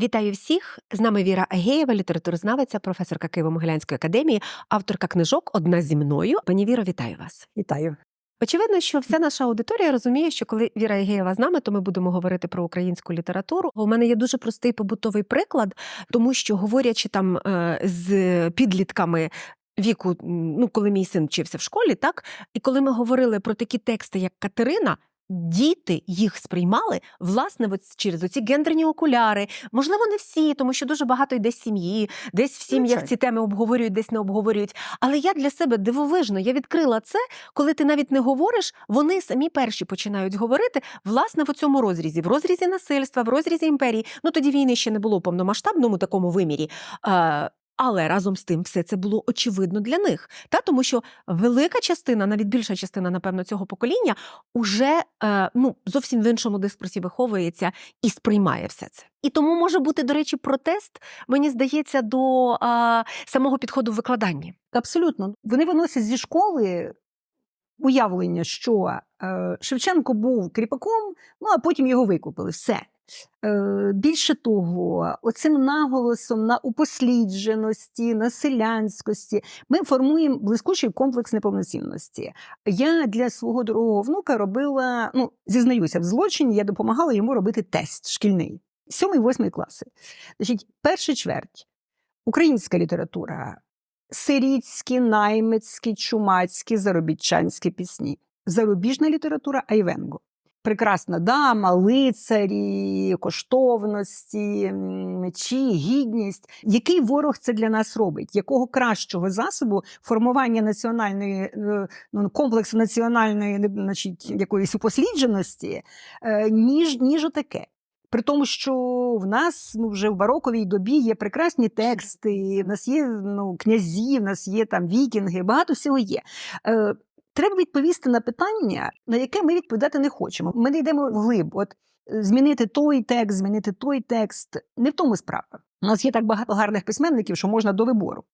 Вітаю всіх! З нами Віра Агеєва, літературознавиця, професорка Києво-Могилянської академії, авторка книжок Одна зі мною. Пані Віро, вітаю вас. Вітаю. Очевидно, що вся наша аудиторія розуміє, що коли Віра Єгеєва з нами, то ми будемо говорити про українську літературу. У мене є дуже простий побутовий приклад, тому що говорячи там е, з підлітками. Віку, ну коли мій син вчився в школі, так і коли ми говорили про такі тексти, як Катерина, діти їх сприймали власне от через оці гендерні окуляри. Можливо, не всі, тому що дуже багато йде з сім'ї, десь в сім'ях ці теми обговорюють, десь не обговорюють. Але я для себе дивовижно, я відкрила це, коли ти навіть не говориш, вони самі перші починають говорити власне в цьому розрізі, в розрізі насильства, в розрізі імперії. Ну тоді війни ще не було в повномасштабному такому вимірі. Але разом з тим все це було очевидно для них. Та тому що велика частина, навіть більша частина, напевно, цього покоління уже е, ну зовсім в іншому дискурсі виховується і сприймає все це. І тому може бути, до речі, протест, мені здається, до е, самого підходу в викладанні. Абсолютно. Вони виносять зі школи уявлення, що е, Шевченко був кріпаком, ну а потім його викупили. Все. Е, більше того, оцим наголосом на упослідженості, на селянськості ми формуємо блискучий комплекс неповноцінності. Я для свого другого внука робила, ну, зізнаюся, в злочині я допомагала йому робити тест шкільний. Сьомий-восьмий класи. Значить, перша чверть. Українська література, сирітські, наймецькі, чумацькі, заробітчанські пісні. Зарубіжна література Айвенго. Прекрасна дама, лицарі, коштовності, мечі, гідність. Який ворог це для нас робить? Якого кращого засобу формування національної е, ну, комплексу національної значить, якоїсь упослідженості, е, ніж, ніж отаке? При тому, що в нас ну, вже в бароковій добі є прекрасні тексти, в нас є ну, князі, в нас є там вікінги, багато всього є. Е, треба відповісти на питання, на яке ми відповідати не хочемо. Ми не йдемо вглиб. От е, змінити той текст, змінити той текст. Не в тому справа. У нас є так багато гарних письменників, що можна до вибору.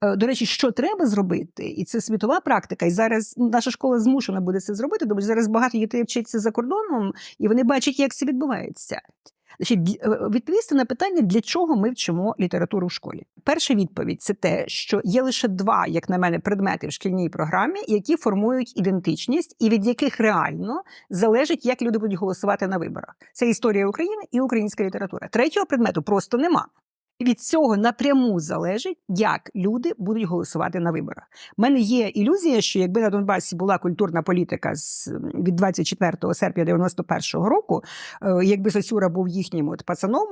Е, До речі, що треба зробити, і це світова практика, і зараз наша школа змушена буде це зробити, тому що зараз багато дітей вчаться за кордоном, і вони бачать, як це відбувається. Значить, е, відповісти на питання, для чого ми вчимо літературу в школі. Перша відповідь це те, що є лише два, як на мене, предмети в шкільній програмі, які формують ідентичність, і від яких реально залежить, як люди будуть голосувати на виборах. Це історія України і українська література. Третього предмету просто нема. Від цього напряму залежить, як люди будуть голосувати на виборах. У мене є ілюзія, що якби на Донбасі була культурна політика з від 24 серпня 91-го року, е, якби Сосюра був їхнім от пацаном,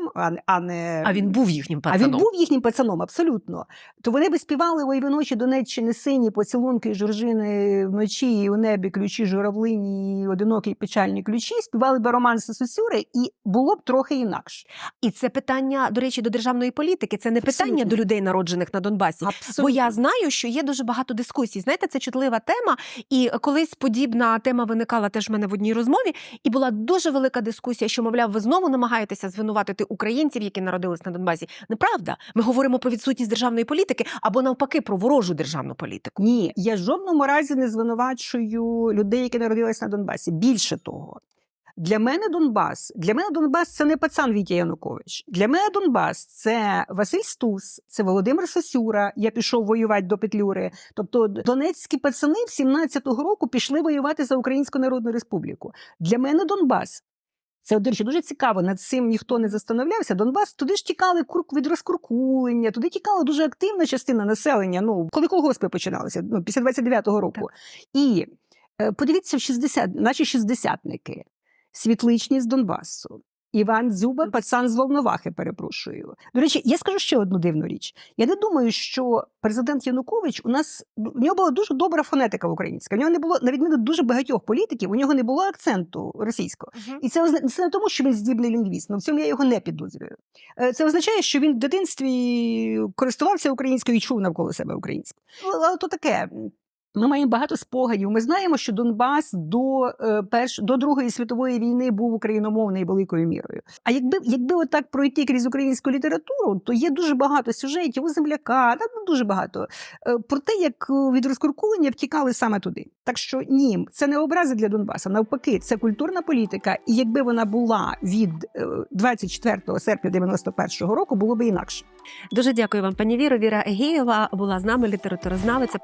а, не- а він був їхнім а він був їхнім пацаном, абсолютно. То вони би співали ой ночі Донеччини сині, поцілунки жоржини вночі, і у небі ключі журавлині, і одинокі печальні ключі, співали би романси Сосюри, і було б трохи інакше. І це питання, до речі, до державної політики. Це не питання до людей, народжених на Донбасі. Абсолютно. Бо я знаю, що є дуже багато дискусій. Знаєте, це чутлива тема. І колись подібна тема виникала теж в мене в одній розмові, і була дуже велика дискусія, що, мовляв, ви знову намагаєтеся звинуватити українців, які народились на Донбасі. Неправда. Ми говоримо про відсутність державної політики або навпаки про ворожу державну політику. Ні, я жодному разі не звинувачую людей, які народились на Донбасі. Більше того, для мене Донбас, для мене Донбас це не пацан Вітя Янукович. Для мене Донбас це Василь Стус, це Володимир Сосюра. Я пішов воювати до Петлюри. Тобто донецькі пацани в 17-го року пішли воювати за Українську Народну Республіку. Для мене Донбас. Це, до речі, дуже цікаво. Над цим ніхто не застановлявся. Донбас туди ж тікали кур- від розкуркулення, туди тікала дуже активна частина населення. Ну, коли колгоспи починалися, ну, після 29-го року. І е, подивіться, в 60, наші шістдесятники, світличні з Донбасу. Іван Дзюба, пацан з Волновахи, перепрошую. До речі, я скажу ще одну дивну річ. Я не думаю, що президент Янукович у нас в нього була дуже добра фонетика українська. В нього не було, на відміну дуже багатьох політиків, у нього не було акценту російського. І це це не тому, що він здібний лінгвіст, ну в цьому я його не підозрюю. Е, Це означає, що він в дитинстві користувався українською і чув навколо себе українську. Ну, Але то таке. Ми маємо багато спогадів. Ми знаємо, що Донбас до е, перш до Другої світової війни був україномовний великою мірою. А якби якби отак пройти крізь українську літературу, то є дуже багато сюжетів у земляка, та ну, дуже багато е, про те, як е, від розкуркулення втікали саме туди. Так що ні, це не образи для Донбаса. Навпаки, це культурна політика. І якби вона була від е, 24 серпня 91-го року, було би інакше. Дуже дякую вам, пані Віро. Віра Егеєва була з нами літературознавиця.